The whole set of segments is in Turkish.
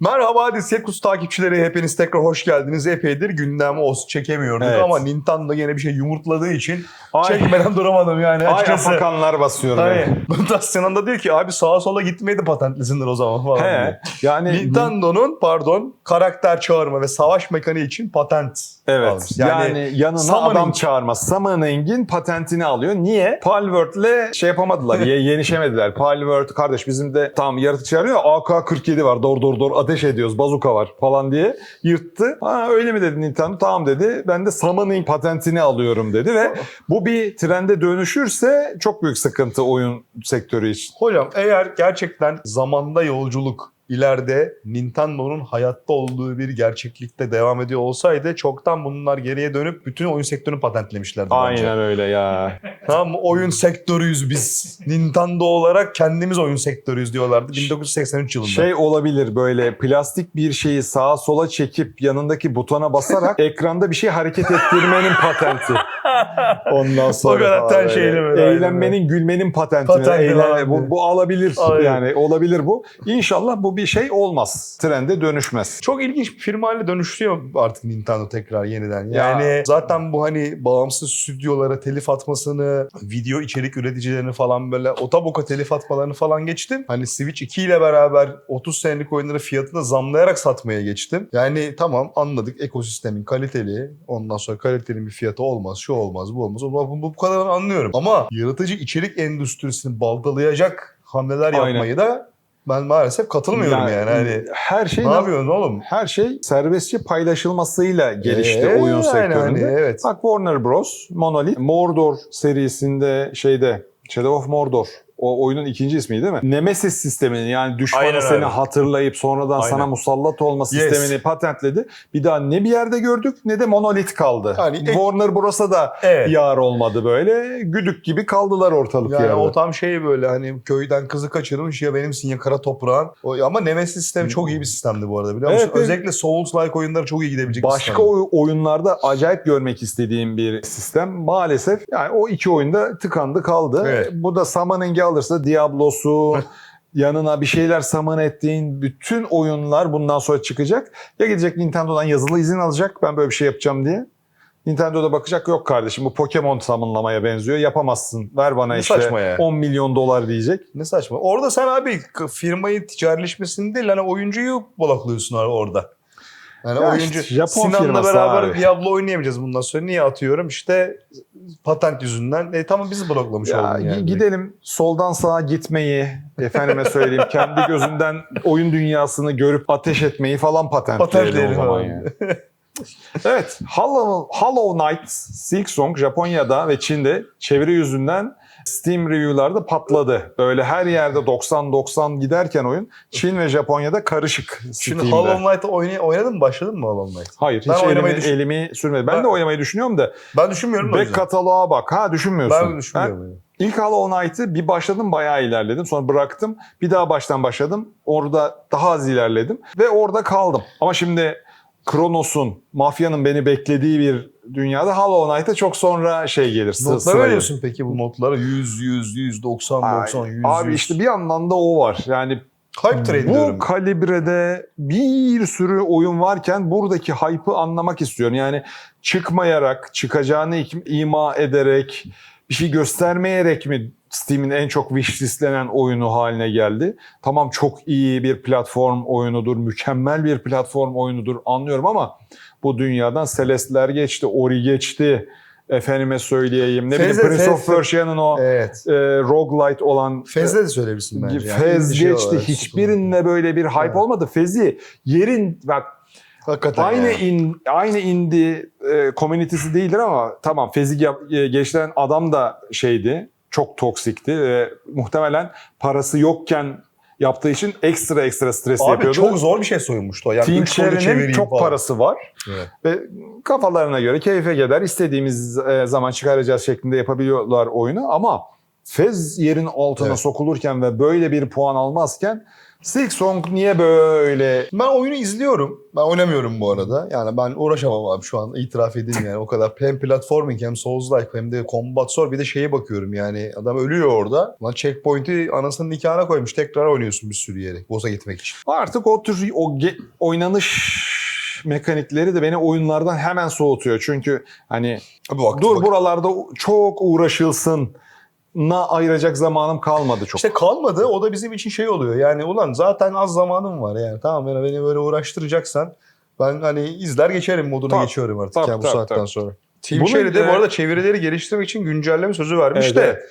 Merhaba Diskekus takipçileri hepiniz tekrar hoş geldiniz. Epeydir gündeme os çekemiyorduk Evet. ama Nintendo yine bir şey yumurtladığı için Ay, çekmeden duramadım yani ay açıkçası. afakanlar basıyor Ay. Mutasyonan da diyor ki abi sağa sola gitmeyi de patentlesindir o zaman falan. diyor. He, yani Nintendo'nun pardon karakter çağırma ve savaş mekaniği için patent Evet. almış. Yani, yanına summoning- adam çağırma. Summoning'in patentini alıyor. Niye? Palworld'le şey yapamadılar. ye- yenişemediler. Palworld kardeş bizim de tam yaratıcı çağırıyor. AK-47 var. Dor dor dor ateş ediyoruz. Bazuka var falan diye yırttı. Ha öyle mi dedi Nintendo? Tamam dedi. Ben de Summoning patentini alıyorum dedi ve bu bir trende dönüşürse çok büyük sıkıntı oyun sektörü için. Hocam eğer gerçekten zamanda yolculuk ileride Nintendo'nun hayatta olduğu bir gerçeklikte devam ediyor olsaydı çoktan bunlar geriye dönüp bütün oyun sektörünü patentlemişlerdi bence. Aynen öyle ya. Tamam? Oyun sektörüyüz biz. Nintendo olarak kendimiz oyun sektörüyüz diyorlardı 1983 yılında. Şey olabilir böyle plastik bir şeyi sağa sola çekip yanındaki butona basarak ekranda bir şey hareket ettirmenin patenti. Ondan sonra O kadar falan aynen Eğlenmenin, gülmenin patenti. Patenti Eğlen- falan bu, bu alabilir Aynen. yani olabilir bu. İnşallah bu bir şey olmaz. Trende dönüşmez. Çok ilginç bir firma haline dönüşüyor artık Nintendo tekrar yeniden. Ya. Yani zaten bu hani bağımsız stüdyolara telif atmasını, video içerik üreticilerini falan böyle otaboka telif atmalarını falan geçtim. Hani Switch 2 ile beraber 30 senelik oyunları fiyatını zamlayarak satmaya geçtim. Yani tamam anladık ekosistemin kaliteli, ondan sonra kaliteli bir fiyatı olmaz, şu olmaz, bu olmaz. Bu, bu, bu kadar anlıyorum. Ama yaratıcı içerik endüstrisini baltalayacak hamleler Aynen. yapmayı da ben maalesef katılmıyorum yani. Hani her şey ne yapıyorsun oğlum? her şey serbestçe paylaşılmasıyla gelişti Ee, oyun yani sektöründe. hani, evet. Bak Warner Bros. Monolith Mordor serisinde şeyde Shadow of Mordor o oyunun ikinci ismi değil mi? Nemesis sistemini yani düşmanı Aynen seni öyle. hatırlayıp sonradan Aynen. sana musallat olma Yes. sistemini patentledi. Bir daha ne bir yerde gördük ne de Monolith kaldı. Yani ek- Warner Bros'a da Evet. yar olmadı böyle. Güdük gibi kaldılar ortalık Yani yerde. o tam şey böyle hani köyden kızı kaçırmış ya benimsin ya kara toprağın. O, ama Nemesis sistemi çok iyi bir sistemdi bu arada biliyor musun? Evet, evet. Özellikle Souls-like oyunları çok iyi gidebilecek bir Başka oy- oyunlarda acayip görmek istediğim bir sistem. Maalesef yani o iki oyunda tıkandı kaldı. Evet. Bu da Summoning'i alırsa Diablo'su, yanına bir şeyler summon ettiğin bütün oyunlar bundan sonra çıkacak. Ya gidecek Nintendo'dan yazılı izin alacak ben böyle bir şey yapacağım diye. Nintendo da bakacak yok kardeşim bu Pokemon summonlamaya benziyor yapamazsın ver bana Ne işte saçma ya. 10 milyon dolar diyecek. Ne saçma. Orada sen abi firmayı ticarileşmesini değil hani oyuncuyu bloklıyorsun or- orada. Yani Ya oyuncu işte Japon Sinan'la beraber abi. Diablo oynayamayacağız bundan sonra. Niye atıyorum? İşte patent yüzünden. E tamam bizi bloklamış Ya oldun yani. gidelim soldan sağa gitmeyi, efendime söyleyeyim kendi gözünden oyun dünyasını görüp ateş etmeyi falan patentleyelim o zaman yani. evet, Hollow, Hollow Knight Silk Song Japonya'da ve Çin'de çeviri yüzünden Steam review'larda patladı. Böyle her yerde 90-90 giderken oyun Çin ve Japonya'da karışık Şimdi Steam'de. Hollow Knight oynay oynadın mı? Başladın mı Hollow Knight? Hayır, Ben hiç oynamayı elimi, düşün- elimi sürmedim. Ben, Ben- de oynamayı düşünüyorum da Ben düşünmüyorum o back yüzden. kataloğa bak. Ha düşünmüyorsun. Ben düşünmüyorum. İlk Hollow Knight'ı bir başladım bayağı ilerledim. Sonra bıraktım. Bir daha baştan başladım. Orada daha az ilerledim. Ve orada kaldım. Ama şimdi Kronos'un, mafyanın beni beklediği bir dünyada Hollow Knight'a çok sonra şey gelir. sıra veriyorsun peki bu notlara? 100, 100, 100, 90, gelir. 90, 100, Abi 100. işte bir yandan da o var. Yani Hype train bu diyorum. kalibrede bir sürü oyun varken buradaki hype'ı anlamak istiyorum. Yani çıkmayarak, çıkacağını ima ederek, bir şey göstermeyerek mi Steam'in en çok wishlistlenen oyunu haline geldi? Tamam çok iyi bir platform oyunudur, mükemmel bir platform oyunudur anlıyorum ama bu dünyadan Celeste'ler geçti, Ori geçti. Efendime söyleyeyim. Ne bileyim Fez'e- Prince of Fez- Persia'nın o Evet. e, roguelite olan Fez'de de söyleyebilirsin bence. yani. Fez Bir şey geçti. olarak Hiçbirinde böyle bir hype Evet. olmadı. Fez'i yerin bak Hakikaten aynı yani. in aynı indie e, komünitesi değildir ama tamam Fez'i yap- e, geliştiren adam da şeydi. Çok toksikti ve muhtemelen parası yokken yaptığı için ekstra ekstra stres Abi yapıyordu. çok zor bir şey soyunmuştu. o. Yani Team üç kodu Cherry'nin çevireyim çok falan. parası var Evet. ve kafalarına göre keyfe gider istediğimiz e, zaman çıkaracağız şeklinde yapabiliyorlar oyunu ama Fez yerin altına Evet. sokulurken ve böyle bir puan almazken Silk Song niye böyle Ben oyunu izliyorum. Ben oynamıyorum bu arada. Yani ben uğraşamam abi şu an itiraf edeyim yani. O kadar hem platforming hem Souls-like hem de combat zor. Bir de şeye bakıyorum yani adam ölüyor orada. Lan checkpoint'i anasının nikahına koymuş. Tekrar oynuyorsun bir sürü yere. Boss'a gitmek için. Artık o tür o oynanış mekanikleri de beni oyunlardan hemen soğutuyor. Çünkü hani Abi vakti dur vakti. buralarda çok uğraşılsın na ayıracak zamanım kalmadı çok. İşte kalmadı. O da bizim için şey oluyor. Yani ulan zaten az zamanım var yani. Tamam yani beni böyle uğraştıracaksan ben hani izler geçerim moduna Tabii, geçiyorum artık tabii, yani bu tabii, saatten tabii. sonra. Team Bunun, Cherry de bu e, arada çevirileri geliştirmek için güncelleme sözü vermiş Evet, de. evet.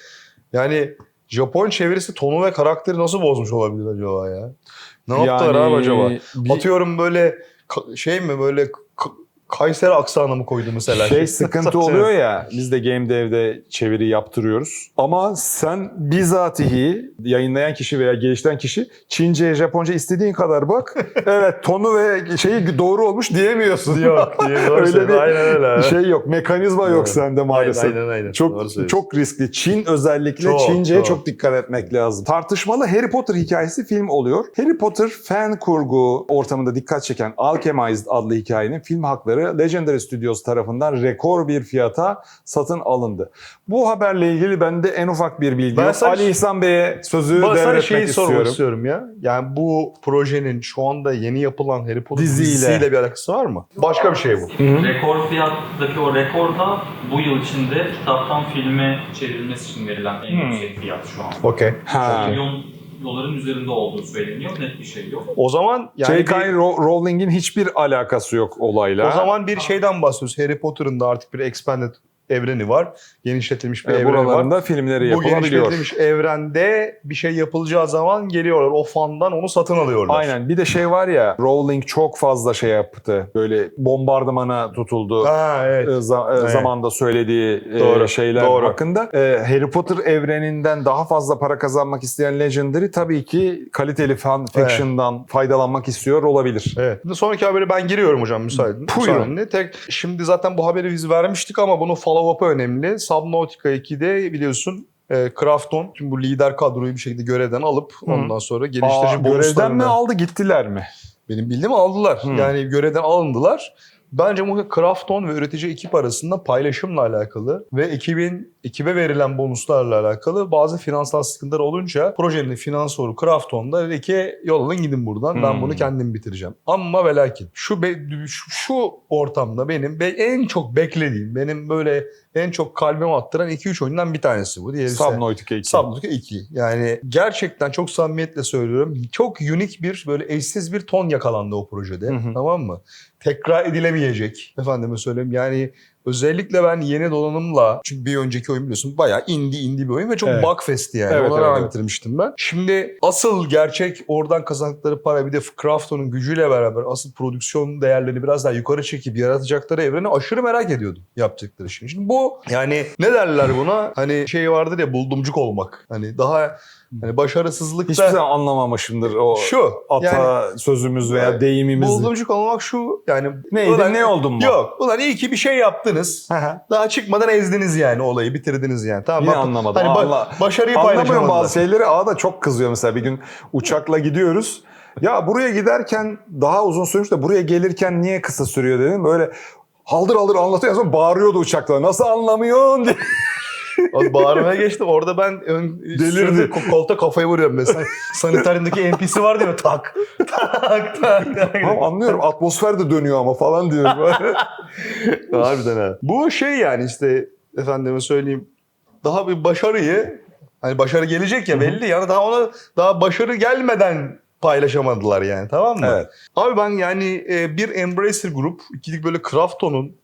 Yani Japon çevirisi tonu ve karakteri nasıl bozmuş olabilir acaba ya? Ne yaptılar Yani abi acaba? bir- Atıyorum böyle şey mi böyle Kayseri aksanı mı koydu mesela? Şey sıkıntı oluyor ya biz de Game Dev'de çeviri yaptırıyoruz. Ama sen bizatihi yayınlayan kişi veya geliştiren kişi Çince, Japonca istediğin kadar bak. evet tonu ve şeyi doğru olmuş diyemiyorsun. Yok diye doğru Öyle bir Aynen öyle. şey yok. Mekanizma yok Evet. sende maalesef. Aynen aynen. aynen. Çok çok riskli. Çin özellikle Çok, Çince'ye çok. çok dikkat etmek lazım. Tartışmalı Harry Potter hikayesi film oluyor. Harry Potter fan kurgu ortamında dikkat çeken Alchemized adlı hikayenin film hakları Legendary Studios tarafından rekor bir fiyata satın alındı. Bu haberle ilgili bende en ufak bir bilgi Ben yok. sana- Ali İhsan Bey'e sözü devretmek şeyi sormak istiyorum. istiyorum ya. Yani bu projenin şu anda yeni yapılan Harry Potter Diziyle. dizisiyle bir alakası var mı? Başka bir şey bu. Rekor fiyattaki o rekor da bu yıl içinde kitaptan filme çevrilmesi için verilen en Hmm. yüksek fiyat şu an. Okey. Ha. Milyon doların üzerinde olduğu söyleniyor. Net bir şey yok. O zaman yani J.K. bir- Ro- Rowling'in hiçbir alakası yok olayla. o zaman bir şeyden bahsediyoruz. Harry Potter'ın da artık bir expanded evreni var. Genişletilmiş bir E, evreni var. filmleri Bu yapılabiliyor. genişletilmiş evrende bir şey yapılacağı zaman geliyorlar. O fandan onu satın alıyorlar. Aynen. Bir de şey var ya, Rowling çok fazla şey yaptı. Böyle bombardımana tutuldu. Ha evet. e, za- e, Evet. zamanda söylediği e, Doğru, şeyler doğru. hakkında. Harry Potter evreninden daha fazla para kazanmak isteyen Legendary tabii ki kaliteli fan fiction'dan faydalanmak istiyor olabilir. Evet. Sonraki haberi ben giriyorum hocam müsaadenle. Buyurun. Müsaadenle. Tek, şimdi zaten bu haberi biz vermiştik ama bunun follow-up'ı önemli. Subnautica 2'de biliyorsun e, Krafton tüm bu lider kadroyu bir şekilde görevden alıp Hı. ondan sonra Aa, geliştirici görevden mi bonuslarını aldı gittiler mi? benim bildiğim aldılar. Hı. Yani görevden alındılar. Bence muhtemelen Krafton ve üretici ekip arasında paylaşımla alakalı ve ekibin ekibe verilen bonuslarla alakalı bazı finansal sıkıntılar olunca projenin finansoru Krafton'da dedi ki yol alın gidin buradan ben Hmm. bunu kendim bitireceğim. Ama ve lakin şu, be- şu, şu ortamda benim be- en çok beklediğim benim böyle en çok kalbime attıran 2-3 oyundan bir tanesi bu. Diğeri ise- Subnautica 2. Subnautica 2. Yani gerçekten çok samimiyetle söylüyorum. Çok unik bir böyle eşsiz bir ton yakalandı o projede. Hı hı. Tamam mı? Tekrar edilemeyecek. Efendime söyleyeyim. Yani özellikle ben yeni donanımla çünkü bir önceki oyun biliyorsun bayağı indie indie bir oyun ve çok Evet. bug festi yani. Evet, Ona evet, rağmen evet. bitirmiştim ben. Şimdi asıl gerçek oradan kazandıkları para bir de Krafton'un gücüyle beraber asıl prodüksiyon değerlerini biraz daha yukarı çekip yaratacakları evreni aşırı merak ediyordum yapacakları şimdi. Şimdi bu yani ne derler buna? Hani şey vardır ya buldumcuk olmak. Hani daha hani başarısızlıkta Hiçbir zaman anlamamışımdır o şu ata yani sözümüz veya Evet. deyimimiz. buldumcuk olmak şu yani Neydi ulan- ne oldun mu? Yok. Ulan iyi ki bir şey yaptınız. Daha çıkmadan ezdiniz yani olayı bitirdiniz yani. Tamam. Yine bak- anlamadım. Hani Anla- başarıyı Anlamıyorum paylaşamadılar. bazı şeyleri. Ağa da çok kızıyor mesela. Bir gün uçakla gidiyoruz. Ya buraya giderken daha uzun sürmüş de buraya gelirken niye kısa sürüyor dedim. Böyle haldır haldır anlatıyor. Sonra bağırıyordu uçakta. Nasıl anlamıyorsun diye. O bağırmaya geçti. Orada ben ön, Delirdi. Ko- Koltuğa kafayı vuruyorum mesela. Sanitaryumdaki NPC var değil mi? Tak. Tak tak. tak. Tamam anlıyorum. Atmosfer de dönüyor ama falan diyor. Harbiden ha. Bu şey yani işte efendime söyleyeyim daha bir başarıyı hani başarı gelecek ya belli yani daha ona daha başarı gelmeden paylaşamadılar yani tamam mı? evet. Abi ben yani e, bir Embracer Group ikilik böyle Krafton'un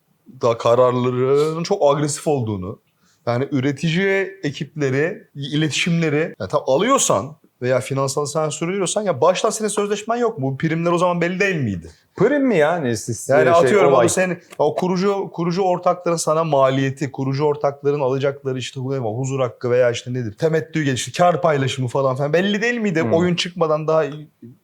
da kararlarının çok agresif olduğunu yani üretici ekipleri, iletişimleri yani tam alıyorsan veya finansal sen sürdürüyorsan ya baştan senin sözleşmen yok mu? Bu primler o zaman belli değil miydi? Prim mi yani? Siz, Yani şey, atıyorum olay? o senin o kurucu kurucu ortakların sana maliyeti, kurucu ortakların alacakları işte huzur hakkı veya işte nedir? Temettü gelişti, kar paylaşımı falan filan belli değil miydi? Hmm. Oyun çıkmadan daha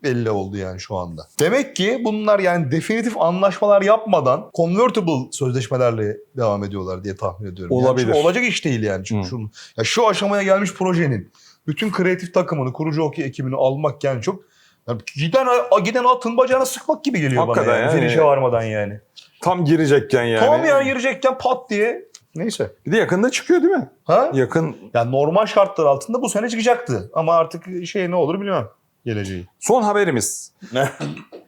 belli oldu yani şu anda. Demek ki bunlar yani definitif anlaşmalar yapmadan convertible sözleşmelerle devam ediyorlar diye tahmin ediyorum. Yani Olabilir. çünkü olacak iş değil yani. Çünkü Hmm. şunu, ya şu aşamaya gelmiş projenin bütün kreatif takımını, kurucu okey ekibini almak yani çok Yani giden, giden atın bacağına sıkmak gibi geliyor bana Hakikaten yani. yani. Finish'e varmadan yani. Tam girecekken yani. Tamam ya girecekken pat diye. Neyse. Bir de yakında çıkıyor değil mi? Ha? Yakın. Yani normal şartlar altında bu sene çıkacaktı. Ama artık şey ne olur bilmem. Geleceği. Son haberimiz.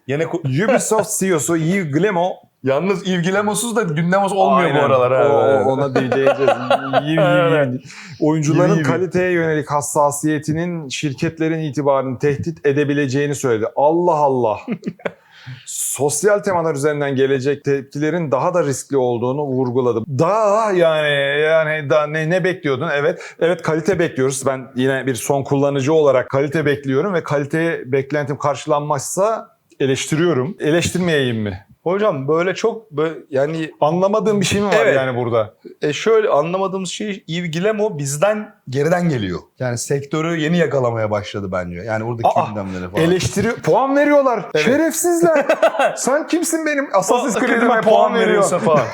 Yine Ubisoft CEO'su Yves Guillemot Yalnız ilgilemosuz da gündemos olmuyor Aynen. bu aralar. ha. O- ona yiv. Oyuncuların yiv. kaliteye yönelik hassasiyetinin şirketlerin itibarını tehdit edebileceğini söyledi. Allah Allah. Sosyal temalar üzerinden gelecek tepkilerin daha da riskli olduğunu vurguladı. Daha yani yani daha ne, ne bekliyordun? Evet. Evet kalite bekliyoruz. Ben yine bir son kullanıcı olarak kalite bekliyorum ve kalite beklentim karşılanmazsa eleştiriyorum. Eleştirmeyeyim mi? Hocam böyle çok böyle, yani Anlamadığım bir şey mi var Evet. yani burada? e şöyle anlamadığımız şey Guillemot bizden geriden geliyor. Yani sektörü yeni yakalamaya başladı bence. Yani buradaki Aa, gündemleri falan. Eleştiri puan veriyorlar. Evet. Şerefsizler. Sen kimsin benim Assassin's Creed'ime Creed'ime puan veriyorsun? falan.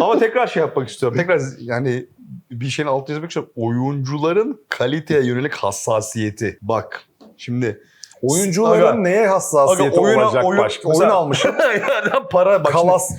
Ama tekrar şey yapmak istiyorum. Tekrar yani bir şeyin altını çizmek istiyorum. Oyuncuların kaliteye yönelik hassasiyeti. Bak şimdi Oyuncuların Aga- neye hassasiyeti Aga oyuna- olacak oyun- başka? Oyun almışım. yani para bak şimdi Kalas.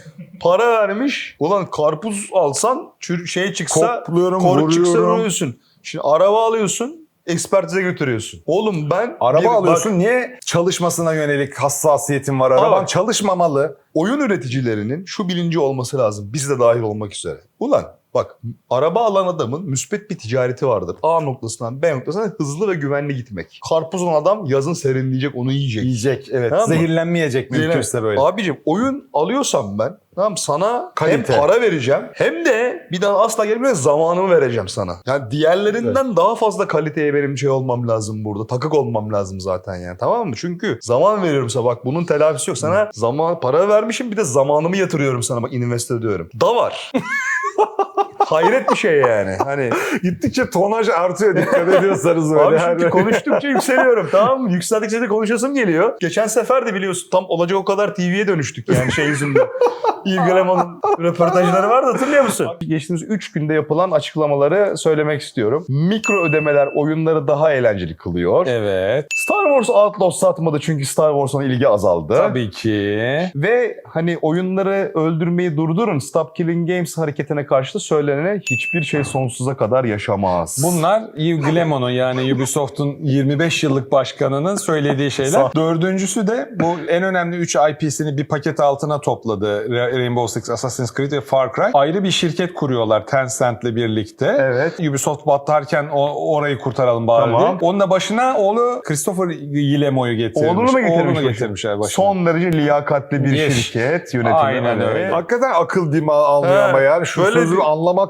para vermiş. Ulan karpuz alsan şey çıksa Kopluyorum, kork çıksa vuruyorsun. Şimdi araba alıyorsun ekspertize götürüyorsun. Oğlum ben Araba bir- bak, alıyorsun. Niye çalışmasına yönelik hassasiyetin var? Araban bak. çalışmamalı. oyun üreticilerinin şu bilinci olması lazım. Biz de dahil olmak üzere. Ulan bak araba alan adamın müspet bir ticareti vardır. A noktasından B noktasına hızlı ve güvenli gitmek. Karpuzun adam yazın serinleyecek onu yiyecek. Yiyecek. Evet. Tamam mı? Zehirlenmeyecek mümkünse böyle. Abicim oyun alıyorsam ben tamam sana Kalite. hem para vereceğim hem de bir daha asla gelmeye zamanımı vereceğim sana. Yani diğerlerinden daha fazla kaliteye benim şey olmam lazım burada. Takık olmam lazım zaten yani tamam mı? Çünkü zaman veriyorum sana bak bunun telafisi yok. Sana zaman para vermişim bir de zamanımı yatırıyorum sana bak invest ediyorum. Da var. Hayret bir şey yani. Hani Gittikçe tonaj artıyor dikkat ediyorsanız böyle. Abi Her- çünkü konuştukça yükseliyorum tamam mı? Yükseldikçe de konuşasım geliyor. Geçen sefer de biliyorsun tam olacak o kadar TV'ye dönüştük yani şey yüzünden. İlgileman'ın röportajları vardı hatırlıyor musun? Geçtiğimiz 3 günde yapılan açıklamaları söylemek istiyorum. Mikro ödemeler oyunları daha eğlenceli kılıyor. Evet. Star Wars Outlaws satmadı çünkü Star Wars'a ilgi azaldı. Tabii ki. Ve hani oyunları öldürmeyi durdurun Stop Killing Games hareketine karşı da söylenen hiçbir şey sonsuza kadar yaşamaz. Bunlar Yves Guillemot'un yani Ubisoft'un 25 yıllık başkanının söylediği şeyler. Dördüncüsü de bu en önemli 3 IP'sini bir paket altına topladı. Ra- Rainbow Six, Assassin's Creed ve Far Cry. Ayrı bir şirket kuruyorlar Tencent'le birlikte. Evet. Ubisoft batarken o, orayı kurtaralım bari Tamam. diye. Onun da başına oğlu Christopher Guillemot'u getirmiş. Oğlunu mu getirmiş Oğlunu başına? getirmişler başına. Son derece liyakatli bir Yes. şirket yönetimi. Aynen öyle. Evet. Hakikaten akıl dima almıyor ama yani şu böyle sözü bir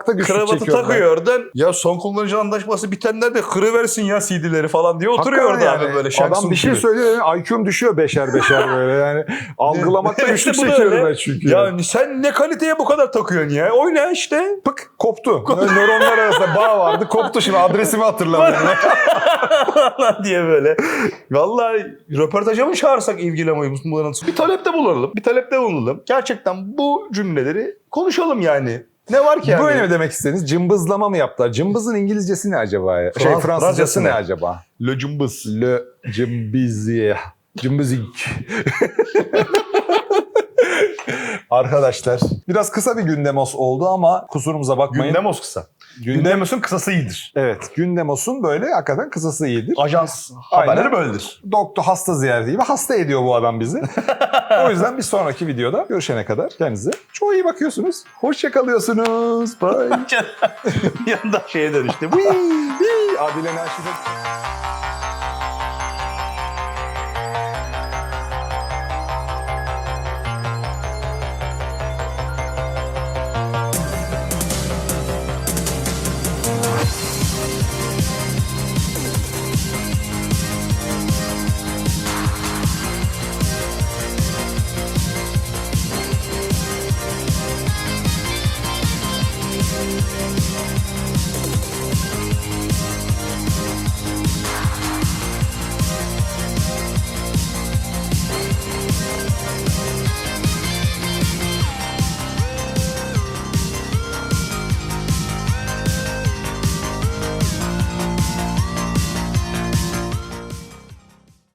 anlamakta güçlük Kravatı çekiyorum. ben. takıyor oradan. Ya son kullanıcı anlaşması bitenler de kırıversin ya CD'leri falan diye oturuyor orada Hakikaten abi böyle şaksun Adam bir şey gibi. söylüyor yani IQ'm düşüyor beşer beşer böyle yani. Algılamakta Evet, güçlük çekiyorum ben çünkü. Yani sen ne kaliteye bu kadar takıyorsun ya? Oyna işte. Pık koptu. Nö- Nöronlar arasında bağ vardı koptu şimdi adresimi hatırlamıyorum. diye böyle. Vallahi röportaja mı çağırsak ilgilemeyi bunların? Bir talepte bulunalım. Bir talepte bulunalım. Gerçekten bu cümleleri konuşalım yani. Ne var ki yani? Böyle mi demek istediniz? Cımbızlama mı yaptılar? Cımbızın İngilizcesi ne acaba? ya? Şey Frans- Fransızcası Fransızcası ne ne? acaba? Le cımbız. Le cımbizi. Cımbızink. Arkadaşlar biraz kısa bir gündemos oldu ama kusurumuza bakmayın. Gündemos kısa. Gündemos'un kısası iyidir. Evet gündemos'un böyle hakikaten kısası iyidir. Ajans Aynen. haberleri böyledir. Doktor hasta ziyareti gibi hasta ediyor bu adam bizi. o yüzden bir sonraki videoda görüşene kadar kendinize çok iyi bakıyorsunuz. Hoşça kalıyorsunuz. Bye. Yanında şeye dönüştü. Adile Naşit'e